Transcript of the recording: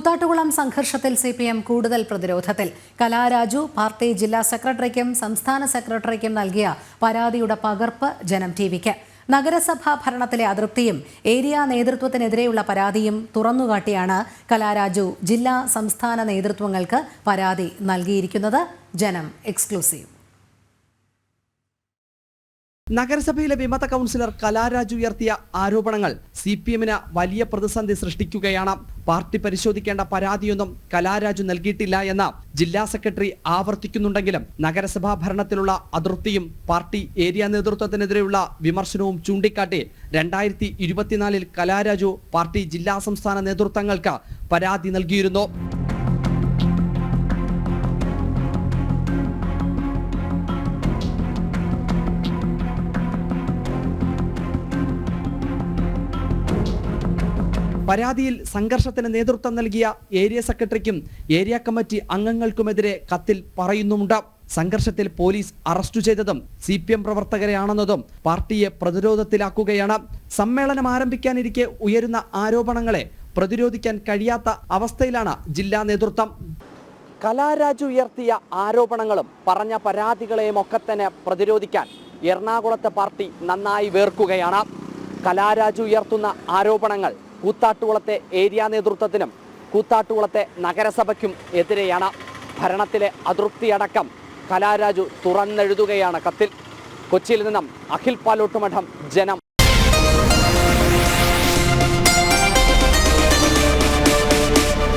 കൂത്താട്ടുകുളം സംഘർഷത്തിൽ C P M കൂടുതൽ പ്രതിരോധത്തിൽ. കലാരാജു പാർട്ടി ജില്ലാ സെക്രട്ടറിക്കും സംസ്ഥാന സെക്രട്ടറിക്കും നൽകിയ പരാതിയുടെ പകർപ്പ് ജനം ടി വിക്ക്. നഗരസഭാ ഭരണത്തിലെ അതൃപ്തിയും ഏരിയ നേതൃത്വത്തിനെതിരെയുള്ള പരാതിയും തുറന്നുകാട്ടിയാണ് കലാരാജു ജില്ലാ സംസ്ഥാന നേതൃത്വങ്ങൾക്ക് പരാതി നൽകിയിരിക്കുന്നത്. ജനം എക്സ്ക്ലൂസീവ്. നഗരസഭയിലെ വിമത കൗൺസിലർ കലാരാജ് ഉയർത്തിയ ആരോപണങ്ങൾ സി പി എമ്മിന് വലിയ പ്രതിസന്ധി സൃഷ്ടിക്കുകയാണ്. പാർട്ടി പരിശോധിക്കേണ്ട പരാതിയൊന്നും കലാരാജു നൽകിയിട്ടില്ല എന്ന് ജില്ലാ സെക്രട്ടറി ആവർത്തിക്കുന്നുണ്ടെങ്കിലും നഗരസഭാ ഭരണത്തിലുള്ള അതൃപ്തിയും പാർട്ടി ഏരിയ നേതൃത്വത്തിനെതിരെയുള്ള വിമർശനവും ചൂണ്ടിക്കാട്ടി രണ്ടായിരത്തി ഇരുപത്തിനാലിൽ കലാരാജു പാർട്ടി ജില്ലാ സംസ്ഥാന നേതൃത്വങ്ങൾക്ക് പരാതി നൽകിയിരുന്നു. പരാതിയിൽ സംഘർഷത്തിന് നേതൃത്വം നൽകിയ ഏരിയ സെക്രട്ടറിക്കും ഏരിയ കമ്മിറ്റി അംഗങ്ങൾക്കുമെതിരെ കത്തിൽ പറയുന്നുമുണ്ട്. സംഘർഷത്തിൽ പോലീസ് അറസ്റ്റ് ചെയ്തതും സി പി എം പ്രവർത്തകരെയാണെന്നതും പാർട്ടിയെ പ്രതിരോധത്തിലാക്കുകയാണ്. സമ്മേളനം ആരംഭിക്കാനിരിക്കെ ഉയരുന്ന ആരോപണങ്ങളെ പ്രതിരോധിക്കാൻ കഴിയാത്ത അവസ്ഥയിലാണ് ജില്ലാ നേതൃത്വം. കലാരാജ് ഉയർത്തിയ ആരോപണങ്ങളും പറഞ്ഞ പരാതികളെയും ഒക്കെ തന്നെ പ്രതിരോധിക്കാൻ എറണാകുളത്തെ പാർട്ടി നന്നായി വേർക്കുകയാണ്. കലാരാജ് ഉയർത്തുന്ന ആരോപണങ്ങൾ കൂത്താട്ടുകുളത്തെ ഏരിയ നേതൃത്വത്തിനും കൂത്താട്ടുകുളത്തെ നഗരസഭയ്ക്കും എതിരെയാണ് ഭരണത്തിലെ അതൃപ്തിയടക്കം. കലാരാജു തുറന്നെഴുതുകയാണ് കത്തിൽ. കൊച്ചിയിൽ നിന്നും അഖിൽ പാലോട്ടുമഠം ജനം